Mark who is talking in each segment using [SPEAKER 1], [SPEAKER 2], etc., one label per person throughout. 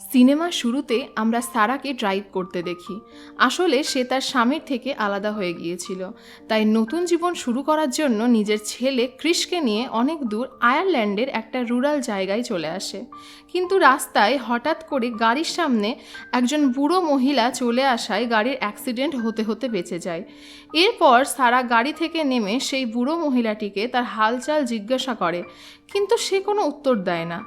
[SPEAKER 1] সিনেমার শুরুতে আমরা সারাকে ড্রাইভ করতে দেখি। আসলে সে তার স্বামীর থেকে আলাদা হয়ে গিয়েছিল। তাই নতুন জীবন শুরু করার জন্য নিজের ছেলে ক্রিসকে নিয়ে অনেক দূর আয়ারল্যান্ডের একটা রুরাল জায়গায় চলে আসে। কিন্তু রাস্তায় হঠাৎ করে গাড়ির সামনে একজন বুড়ো মহিলা চলে আসায় গাড়ির অ্যাক্সিডেন্ট হতে হতে বেঁচে যায়। এরপর সারা গাড়ি থেকে নেমে সেই বুড়ো মহিলাটিকে তার হালচাল জিজ্ঞাসা করে, কিন্তু সে কোনো উত্তর দেয় না।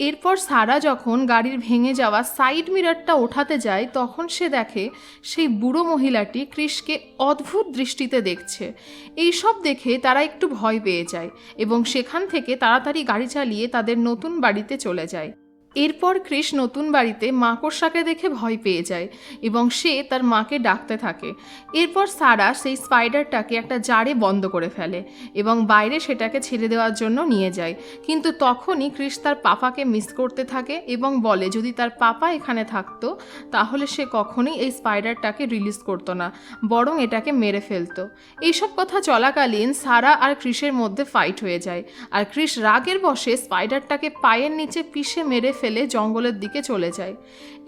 [SPEAKER 1] এরপর সারা যখন গাড়ির ভেঙে যাওয়া সাইড মিররটা ওঠাতে যায়, তখন সে দেখে সেই বুড়ো মহিলাটি কৃষকে অদ্ভুত দৃষ্টিতে দেখছে। এইসব দেখে তারা একটু ভয় পেয়ে যায় এবং সেখান থেকে তাড়াতাড়ি গাড়ি চালিয়ে তাদের নতুন বাড়িতে চলে যায়। এরপর ক্রিস নতুন বাড়িতে মাকড়সাকে দেখে ভয় পেয়ে যায় এবং সে তার মাকে ডাকতে থাকে। এরপর সারা সেই স্পাইডারটাকে একটা জারে বন্ধ করে ফেলে এবং বাইরে সেটাকে ছেড়ে দেওয়ার জন্য নিয়ে যায়। কিন্তু তখনই ক্রিস তার পাপাকে মিস করতে থাকে এবং বলে, যদি তার পাপা এখানে থাকতো, তাহলে সে কখনোই এই স্পাইডারটাকে রিলিজ করতো না, বরং এটাকে মেরে ফেলতো। এইসব কথা চলাকালীন সারা আর ক্রিসের মধ্যে ফাইট হয়ে যায়। আর ক্রিস রাগের বসে স্পাইডারটাকে পায়ের নিচে পিষে মেরে ফেলে জঙ্গলের দিকে চলে যায়।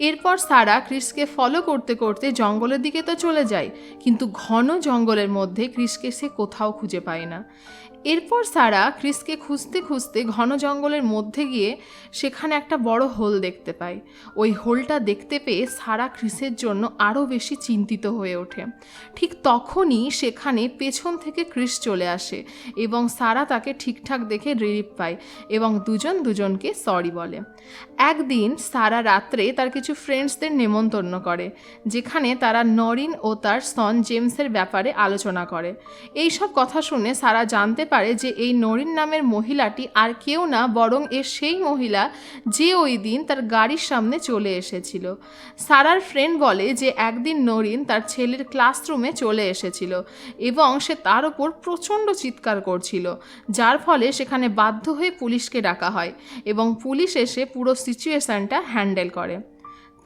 [SPEAKER 1] এরপর সারা ক্রিসকে ফলো করতে করতে জঙ্গলের দিকে তো চলে যায়, কিন্তু ঘন জঙ্গলের মধ্যে ক্রিসকে সে কোথাও খুঁজে পায় না। এরপর সারা ক্রিসকে খুঁজতে খুঁজতে ঘন জঙ্গলের মধ্যে গিয়ে সেখানে একটা বড় হোল দেখতে পায় ওই হোলটা দেখতে পেয়ে সারা ক্রিসের জন্য আরও বেশি চিন্তিত হয়ে ওঠে। ঠিক তখনই সেখানে পেছন থেকে ক্রিস চলে আসে এবং সারা তাকে ঠিকঠাক দেখে রিলিফ পায় এবং দুজন দুজনকে সরি বলে। একদিন সারা রাত্রে তার কিছু ফ্রেন্ডসদের নেমন্তন্ন করে, যেখানে তারা নরিন ও তার সন জেমসের ব্যাপারে আলোচনা করে। এই সব কথা শুনে সারা জানতে পারে যে এই নরিন নামের মহিলাটি আর কেউ না, বরং এ সেই মহিলা যে ওই দিন তার গাড়ির সামনে চলে এসেছিল। সারার ফ্রেন্ড বলে যে একদিন নরিন তার ছেলের ক্লাসরুমে চলে এসেছিল এবং সে তার ওপর প্রচণ্ড চিৎকার করছিল, যার ফলে সেখানে বাধ্য হয়ে পুলিশকে ডাকা হয় এবং পুলিশ এসে পুরো সিচুয়েশনটা হ্যান্ডেল করে।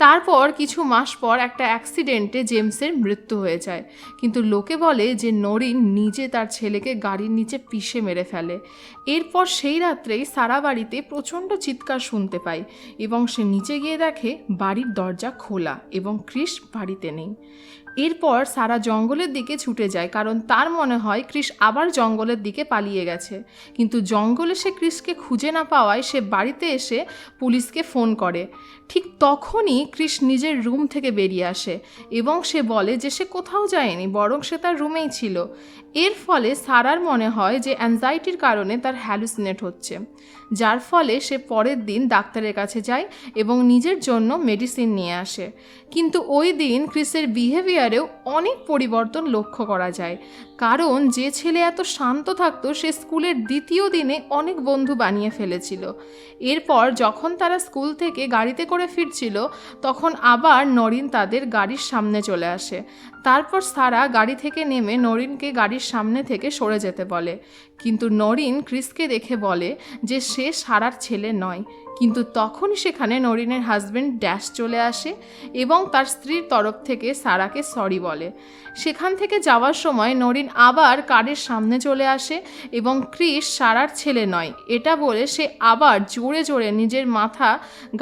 [SPEAKER 1] তারপর কিছু মাস পর একটা অ্যাক্সিডেন্টে জেমসের মৃত্যু হয়ে যায়। কিন্তু লোকে বলে যে নরিন নিজে তার ছেলেকে গাড়ির নিচে পিষে মেরে ফেলে। এরপর সেই রাত্রেই সারা বাড়িতে প্রচণ্ড চিৎকার শুনতে পায় এবং সে নিচে গিয়ে দেখে বাড়ির দরজা খোলা এবং ক্রিস বাড়িতে নেই। এরপর সারা জঙ্গলের দিকে ছুটে যায়, কারণ তার মনে হয় ক্রিস আবার জঙ্গলের দিকে পালিয়ে গেছে। কিন্তু জঙ্গলে সে ক্রিসকে খুঁজে না পাওয়ায় সে বাড়িতে এসে পুলিশকে ফোন করে। ঠিক তখনই ক্রিস নিজের রুম থেকে বেরিয়ে আসে এবং সে বলে যে সে কোথাও যায়নি, বরং সে তার রুমেই ছিল। এর ফলে সারার মনে হয় যে অ্যাংজাইটির কারণে তার হ্যালুসিনেট হচ্ছে। যার ফলে সে পরের দিন ডাক্তারের কাছে যায় এবং নিজের জন্য মেডিসিন নিয়ে আসে। কিন্তু ওই দিন ক্রিসের বিহেভিয়ারেও অনেক পরিবর্তন লক্ষ্য করা যায়। কারণ যে ছেলে এত শান্ত থাকতো, সে স্কুলের দ্বিতীয় দিনে অনেক বন্ধু বানিয়ে ফেলেছিল। এরপর যখন তারা স্কুল থেকে গাড়িতে করে ফিরছিল, তখন আবার নরিন তাদের গাড়ির সামনে চলে আসে। তারপর সারা গাড়ি থেকে নেমে নরিনকে গাড়ির সামনে থেকে সরে যেতে বলে। কিন্তু নরিন ক্রিসকে দেখে বলে যে সে সারার ছেলে নয়। কিন্তু তখনই সেখানে নরিনের হাজব্যান্ড ড্যাশ চলে আসে এবং তার স্ত্রীর তরফ থেকে সারাকে সরি বলে। সেখান থেকে যাওয়ার সময় নরিন আবার কারের সামনে চলে আসে এবং ক্রিস সারার ছেলে নয়। এটা বলে সে আবার জোরে জোরে নিজের মাথা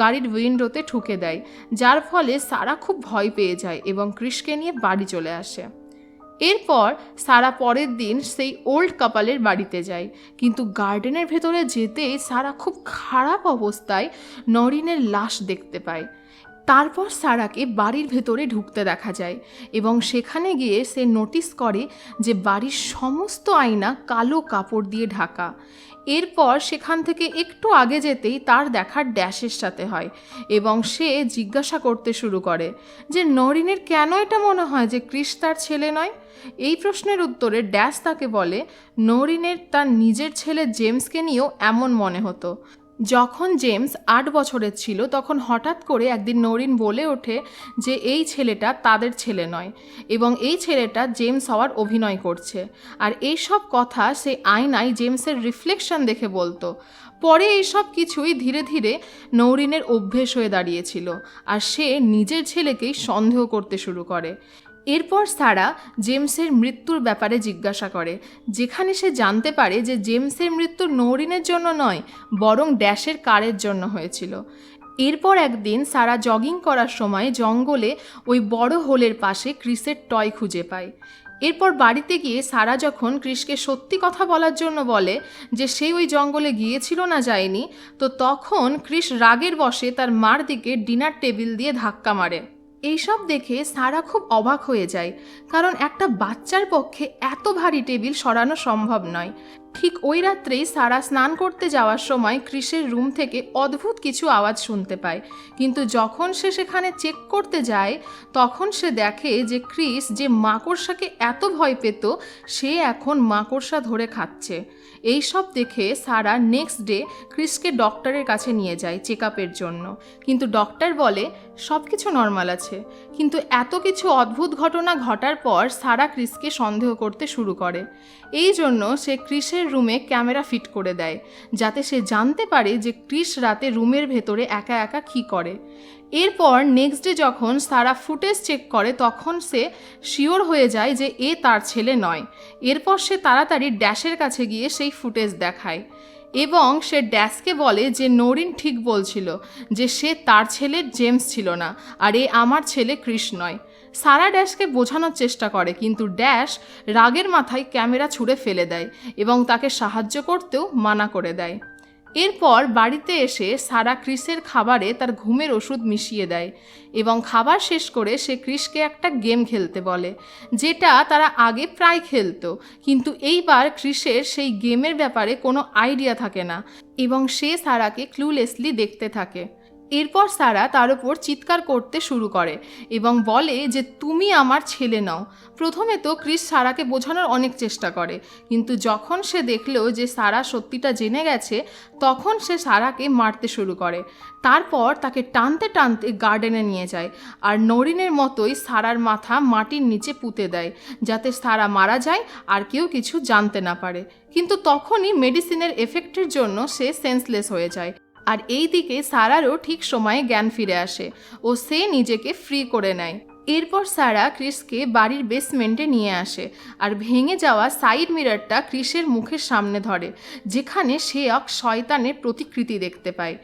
[SPEAKER 1] গাড়ির উইন্ডোতে ঠুকে দেয়, যার ফলে সারা খুব ভয় পেয়ে যায় এবং ক্রিসকে নিয়ে বাড়ি চলে আসে। এরপর সারা পরের দিন সেই ওল্ড কাপালের বাড়িতে যায়। কিন্তু গার্ডেনের ভেতরে যেতে সারা খুব খারাপ অবস্থায় নরিনের লাশ দেখতে পায়। তারপর সারাকে বাড়ির ভেতরে ঢুকতে দেখা যায় এবং সেখানে গিয়ে সে নোটিস করে যে বাড়ির সমস্ত আয়না কালো কাপড় দিয়ে ঢাকা। এরপর সেখান থেকে একটু আগে যেতেই তার দেখার ড্যাশের সাথে হয় এবং সে জিজ্ঞাসা করতে শুরু করে যে, নরিনের কেন এটা মনে হয় যে ক্রিস তার ছেলে নয়? এই প্রশ্নের উত্তরে ড্যাশ তাকে বলে, নরিনের তার নিজের ছেলে জেমসকে নিয়েও এমন মনে হতো। যখন জেমস আট বছরের ছিল, তখন হঠাৎ করে একদিন নরিন বলে ওঠে যে এই ছেলেটা তাদের ছেলে নয় এবং এই ছেলেটা জেমস হওয়ার অভিনয় করছে। আর এই সব কথা সে আয়নায় জেমসের রিফ্লেকশন দেখে বলতো। পরে এইসব কিছুই ধীরে ধীরে নৌরিনের অভ্যেস হয়ে দাঁড়িয়েছিল আর সে নিজের ছেলেকেই সন্দেহ করতে শুরু করে। এরপর সারা জেমসের মৃত্যুর ব্যাপারে জিজ্ঞাসা করে, যেখানে সে জানতে পারে যে জেমসের মৃত্যু নৌরিনের জন্য নয়, বরং ড্যাশের কারের জন্য হয়েছিল। এরপর একদিন সারা জগিং করার সময় জঙ্গলে ওই বড় হোলের পাশে ক্রিসের টয় খুঁজে পায়। এরপর বাড়িতে গিয়ে সারা যখন ক্রিসকে সত্যি কথা বলার জন্য বলে যে সে ওই জঙ্গলে গিয়েছিল না যায়নি, তো তখন ক্রিস রাগের বশে তার মার দিকে ডিনার টেবিল দিয়ে ধাক্কা মারে। এইসব দেখে সারা খুব অবাক হয়ে যায়, কারণ একটা বাচ্চার পক্ষে এত ভারী টেবিল সরানো সম্ভব নয়। ঠিক ওই রাত্রেই সারা স্নান করতে যাওয়ার সময় ক্রিসের রুম থেকে অদ্ভুত কিছু আওয়াজ শুনতে পায়। কিন্তু যখন সে সেখানে চেক করতে যায়, তখন সে দেখে যে ক্রিস যে মাকড়সাকে এত ভয় পেত, সে এখন মাকড়সা ধরে খাচ্ছে। এই সব দেখে সারা নেক্সট ডে ক্রিসকে ডক্টরের কাছে নিয়ে যায় চেক আপের জন্য। কিন্তু ডক্টর বলে, সব কিছু নর্মাল আছে। কিন্তু এত কিছু অদ্ভুত ঘটনা ঘটার পর সারা ক্রিসকে সন্দেহ করতে শুরু করে। এই জন্য সে ক্রিসের রুমে ক্যামেরা ফিট করে দেয়, যাতে সে জানতে পারে যে ক্রিস রাতে রুমের ভেতরে একা একা কী করে। এরপর নেক্সট ডে যখন সারা ফুটেজ চেক করে, তখন সে শিওর হয়ে যায় যে এ তার ছেলে নয়। এরপর সে তাড়াতাড়ি ড্যাশের কাছে গিয়ে সেই ফুটেজ দেখায় এবং সে ড্যাশকে বলে যে, নরিন ঠিক বলছিল যে সে তার ছেলে জেমস ছিল না, আর এ আমার ছেলে কৃষ নয়। সারা ড্যাশকে বোঝানোর চেষ্টা করে, কিন্তু ড্যাশ রাগের মাথায় ক্যামেরা ছুঁড়ে ফেলে দেয় এবং তাকে সাহায্য করতেও মানা করে দেয়। এরপর বাড়িতে এসে সারা ক্রিসের খাবারে তার ঘুমের ওষুধ মিশিয়ে দেয় এবং খাবার শেষ করে সে ক্রিসকে একটা গেম খেলতে বলে, যেটা তারা আগে প্রায় খেলতো, কিন্তু এইবার ক্রিসের সেই গেমের ব্যাপারে কোনো আইডিয়া থাকে না এবং সে সারাকে ক্লুলেসলি দেখতে থাকে। এরপর সারা তার উপর চিৎকার করতে শুরু করে এবং বলে যে, তুমি আমার ছেলে নও। প্রথমে তো ক্রিস সারাকে বোঝানোর অনেক চেষ্টা করে, কিন্তু যখন সে দেখল যে সারা সত্যিটা জেনে গেছে, তখন সে সারাকে মারতে শুরু করে। তারপর তাকে টানতে টানতে গার্ডেনে নিয়ে যায় আর নরিনের মতোই সারার মাথা মাটির নিচে পুঁতে দেয়, যাতে সারা মারা যায় আর কেউ কিছু জানতে না পারে। কিন্তু তখনই মেডিসিনের এফেক্টের জন্য সে সেন্সলেস হয়ে যায়। আর এই দিকে সারারও ঠিক সময়ে জ্ঞান ফিরে আসে ও সে নিজেকে ফ্রি করে নেয়। এরপর সারা ক্রিসকে বাড়ির বেসমেন্টে নিয়ে আসে আর ভেঙে যাওয়া সাইড মিররটা ক্রিসের মুখের সামনে ধরে, যেখানে সে এক শয়তানের প্রতিকৃতি দেখতে পায়।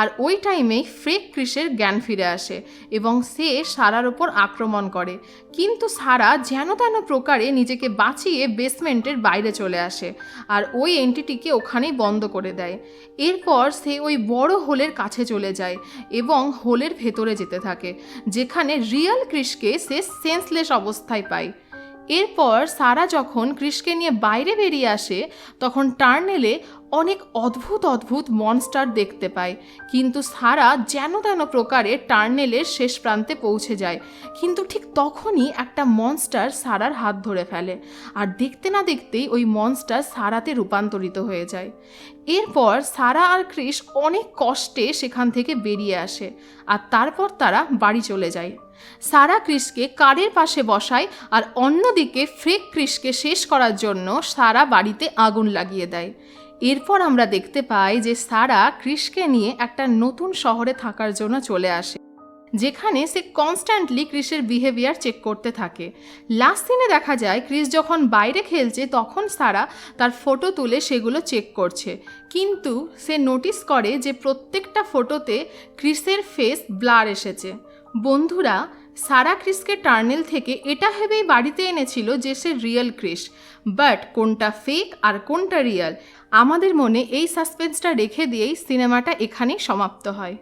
[SPEAKER 1] আর ওই টাইমেই ফ্রেক ক্রিসের জ্ঞান ফিরে আসে এবং সে সারার ওপর আক্রমণ করে। কিন্তু সারা যেন তেন প্রকারে নিজেকে বাঁচিয়ে বেসমেন্টের বাইরে চলে আসে আর ওই এন্টিটিকে ওখানেই বন্ধ করে দেয়। এরপর সে ওই বড় হোলের কাছে চলে যায় এবং হোলের ভেতরে যেতে থাকে, যেখানে রিয়াল ক্রিসকে সে সেন্সলেস অবস্থায় পায়। এরপর সারা যখন ক্রিসকে নিয়ে বাইরে বেরিয়ে আসে, তখন টার্নেলে অনেক অদ্ভুত অদ্ভুত মনস্টার দেখতে পায়। কিন্তু সারা যেন তেন প্রকারে টার্নেলের শেষ প্রান্তে পৌঁছে যায়। কিন্তু ঠিক তখনই একটা মনস্টার সারার হাত ধরে ফেলে। আর দেখতে না দেখতেই ওই মনস্টার সারাতে রূপান্তরিত হয়ে যায়। এরপর সারা আর ক্রিস অনেক কষ্টে সেখান থেকে বেরিয়ে আসে। আর তারপর তারা বাড়ি চলে যায়। সারা ক্রিসকে কারের পাশে বসায় আর অন্যদিকে ফ্রেক ক্রিসকে শেষ করার জন্য সারা বাড়িতে আগুন লাগিয়ে দেয়। এরপর আমরা দেখতে পাই যে সারা ক্রিসকে নিয়ে একটা নতুন শহরে থাকার জন্য চলে আসে, যেখানে সে কনস্ট্যান্টলি ক্রিসের বিহেভিয়ার চেক করতে থাকে। লাস্ট দিনে দেখা যায় ক্রিস যখন বাইরে খেলছে, তখন সারা তার ফটো তুলে সেগুলো চেক করছে। কিন্তু সে নোটিস করে যে প্রত্যেকটা ফটোতে ক্রিসের ফেস ব্লার এসেছে। বন্ধুরা সারা ক্রিসকে টার্নেল থেকে এটা ভেবেই বাড়িতে এনেছিল যে সে রিয়েল ক্রিস। বাট কোনটা ফেক আর কোনটা রিয়েল আমাদের মনে এই সাসপেন্সটা রেখে দিয়েই সিনেমাটা এখানেই সমাপ্ত হয়।